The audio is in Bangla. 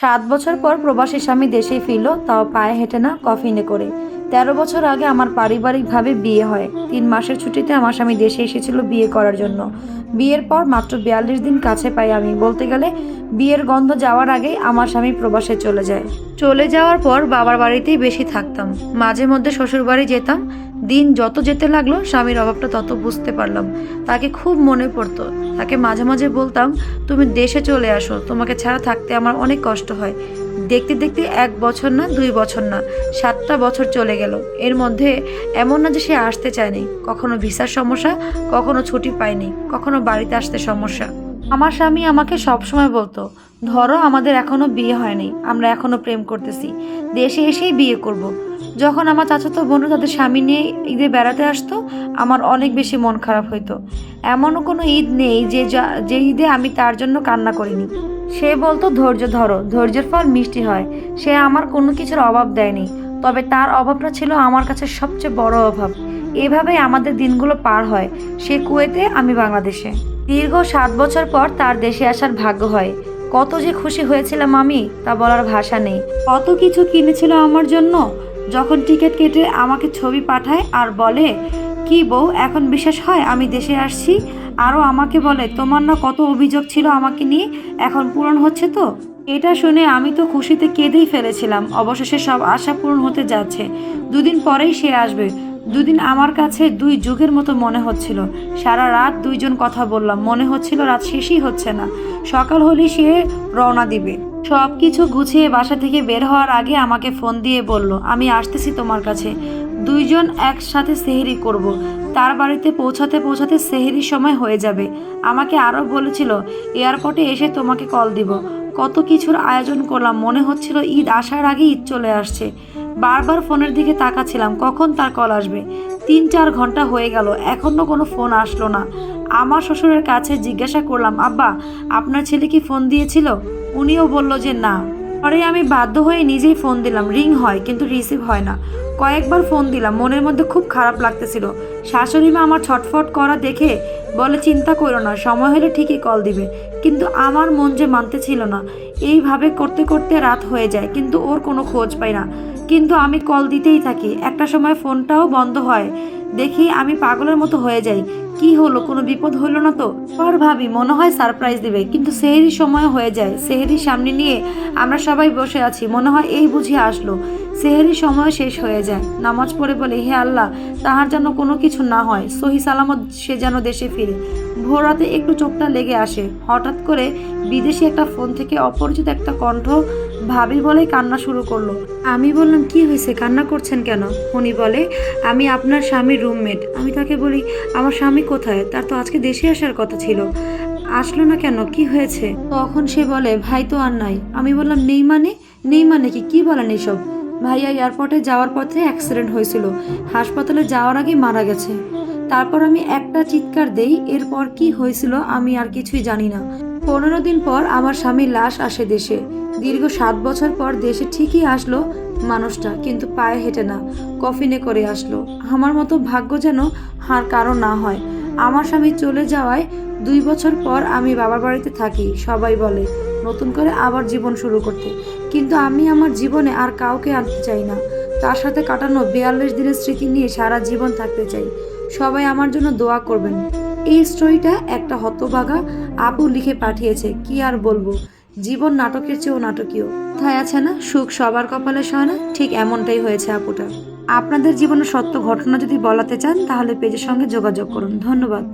সাত বছর পর প্রবাসী স্বামী দেশে ফিরল, তাও পায়ে হেঁটে না কফিনে করে। তেরো বছর আগে আমার পারিবারিকভাবে বিয়ে হয়। তিন মাসের ছুটিতে আমার স্বামী দেশে এসেছিল বিয়ে করার জন্য। বিয়ের পর মাত্র বিয়াল্লিশ দিন কাছে পাই আমি। বলতে গেলে, বিয়ের গন্ধ যাওয়ার আগেই আমার স্বামী প্রবাসে চলে যায়। চলে যাওয়ার পর বাবার বাড়িতেই বেশি থাকতাম। মাঝে মধ্যে শ্বশুর বাড়ি যেতাম। দিন যত যেতে লাগল, স্বামীর অভাবটা তত বুঝতে পারলাম। তাকে খুব মনে পড়তো। তাকে মাঝে মাঝে বলতাম, তুমি দেশে চলে আসো, তোমাকে ছাড়া থাকতে আমার অনেক কষ্ট হয়। দেখতে দেখতে এক বছর না, দুই বছর না, সাতটা বছর চলে গেল। এর মধ্যে এমন না যে সে আসতে চায়নি। কখনো ভিসার সমস্যা, কখনো ছুটি পায়নি, কখনো বাড়িতে আসতে সমস্যা। আমার স্বামী আমাকে সবসময় বলতো, ধরো আমাদের এখনও বিয়ে হয়নি, আমরা এখনও প্রেম করতেছি, দেশে এসেই বিয়ে করব। যখন আমার চাচাতো বোন তাদের স্বামী নিয়ে ঈদে বেড়াতে আসতো, আমার অনেক বেশি মন খারাপ হইতো। এমনও কোনো ঈদ নেই যা- যে ঈদে আমি তার জন্য কান্না করিনি। সে বলতো, ধৈর্য ধরো, ধৈর্যের ফল মিষ্টি হয়। সে আমার কোনো কিছুর অভাব দেয়নি, তবে তার অভাবটা ছিল আমার কাছে সবচেয়ে বড় অভাব। এভাবেই আমাদের দিনগুলো পার হয়। সে কুয়েতে, আমি বাংলাদেশে। দীর্ঘ সাত বছর পর তার দেশে আসার ভাগ্য হয়। কত যে খুশি হয়েছিলাম আমি, তা বলার ভাষা নেই। কত কিছু কিনেছিল আমার জন্য, যখন টিকিট কেটে আমাকে ছবি পাঠায় আর বলে, কি বউ, এখন বিশ্বাস হয় আমি দেশে আসছি? আরও আমাকে বলে, তোমার না কত অভিযোগ ছিল আমাকে নিয়ে, এখন পূরণ হচ্ছে তো? এটা শুনে আমি তো খুশিতে কেঁদেই ফেলেছিলাম। অবশেষে সব আশা পূরণ হতে যাচ্ছে। দুদিন পরেই সে আসবে। দুদিন আমার কাছে দুই যুগের মতো মনে হচ্ছিল। সারা রাত দুইজন কথা বললাম। মনে হচ্ছিল রাত শেষই হচ্ছে না। সকাল হলেই সে রওনা দিবে। সব কিছু গুছিয়ে বাসা থেকে বের হওয়ার আগে আমাকে ফোন দিয়ে বলল, আমি আসতেছি তোমার কাছে। দুইজন একসাথে সেহেরি করব। তার বাড়িতে পৌঁছাতে পৌঁছাতে সেহেরির সময় হয়ে যাবে। আমাকে আরও বলেছিল, এয়ারপোর্টে এসে তোমাকে কল দিব। কত কিছুর আয়োজন করলাম। মনে হচ্ছিল ঈদ আসার আগে ঈদ চলে আসছে। বারবার ফোনের দিকে তাকাচ্ছিলাম, কখন তার কল আসবে? তিন চার ঘণ্টা হয়ে গেল, এখনও কোনো ফোন আসলো না। আমার শ্বশুরের কাছে জিজ্ঞাসা করলাম, আব্বা, আপনার ছেলে কি ফোন দিয়েছিল? উনিও বলল যে, না। পরে আমি বাধ্য হয়ে নিজেই ফোন দিলাম রিং হয়, কিন্তু রিসিভ হয় না। কয়েকবার ফোন দিলাম, মনের মধ্যে খুব খারাপ লাগতেছিল। শাশুড়ি মা আমার ছটফট করা দেখে বলে, চিন্তা করো না, সময় হলে ঠিকই কল দিবে। কিন্তু আমার মন যে মানতে ছিল না। এইভাবে করতে করতে রাত হয়ে যায়, কিন্তু ওর কোনো খোঁজ পাই না। কিন্তু আমি কল দিতেই থাকি। একটা সময় ফোনটাও বন্ধ হয়। দেখি আমি পাগলের মতো হয়ে যাই। কি হলো? কোনো বিপদ হলো না তো? আর ভাবি, মনে হয় সারপ্রাইজ দিবে। কিন্তু সেহেরি সময় হয়ে যায়। সেহেরির সামনে নিয়ে আমরা সবাই বসে আছি। মনে হয় এই বুঝি আসলো। সেহেরির সময় শেষ হয়ে যায়। নামাজ পড়ে বলে, হে আল্লাহ, তাহার যেন কোনো কিছু না হয়। সহি সালামত সে যেন দেশে ফিরে। ভোর রাতে একটু চোখটা লেগে আসে। হঠাৎ করে বিদেশি একটা ফোন থেকে অপরিচিত একটা কণ্ঠ ভাবি বলেই কান্না শুরু করল। আমি বললাম, কি হয়েছে? কান্না করছেন কেন? উনি বলে, আমি আপনার স্বামীর রুমমেট। আমি তাকে বলি, আমার স্বামী কোথায়? তার তো আজকে দেশে আসার কথা ছিল। আসলো না কেন? কি হয়েছে? তখন সে বলে, ভাই তো আর নাই। আমি বললাম, নেই মানে? নেই মানে কি? কি বলেন এসব? ভাইয়া এয়ারপোর্টে যাওয়ার পথে অ্যাক্সিডেন্ট হয়েছিল। হাসপাতালে যাওয়ার আগে মারা গেছে। তারপর আমি একটা চিৎকার দেই, এরপর কি হয়েছিল আমি আর কিছুই জানি না। পনেরো দিন পর আমার স্বামীর লাশ আসে দেশে। দীর্ঘ সাত বছর পর দেশে ঠিকই আসলো মানুষটা, কিন্তু পায়ে হেঁটে না। কফিনে করে আসলো। আমার মতো ভাগ্য যেন হার কারও না হয়। আমার স্বামী চলে যাওয়ায় দুই বছর পর আমি বাবার বাড়িতে থাকি, সবাই বলে, নতুন করে আবার জীবন শুরু করতে। কিন্তু আমি আমার জীবনে আর কাউকে আনতে চাই না। তার সাথে কাটানো বিয়াল্লিশ দিনের স্মৃতি নিয়ে সারা জীবন থাকতে চাই। সবাই আমার জন্য দোয়া করবেন। এই স্টোরিটা একটা হতভাগা আপু লিখে পাঠিয়েছে, কি আর বলব? জীবন নাটকের চেয়েও নাটকীয়। কোথায় আছে না? সুখ সবার কপালে সয় না? ঠিক এমনটাই হয়েছে আপুটা আপনাদের জীবনের সত্য ঘটনা যদি বলাতে চান তাহলে পেজের সঙ্গে যোগাযোগ করুন। ধন্যবাদ।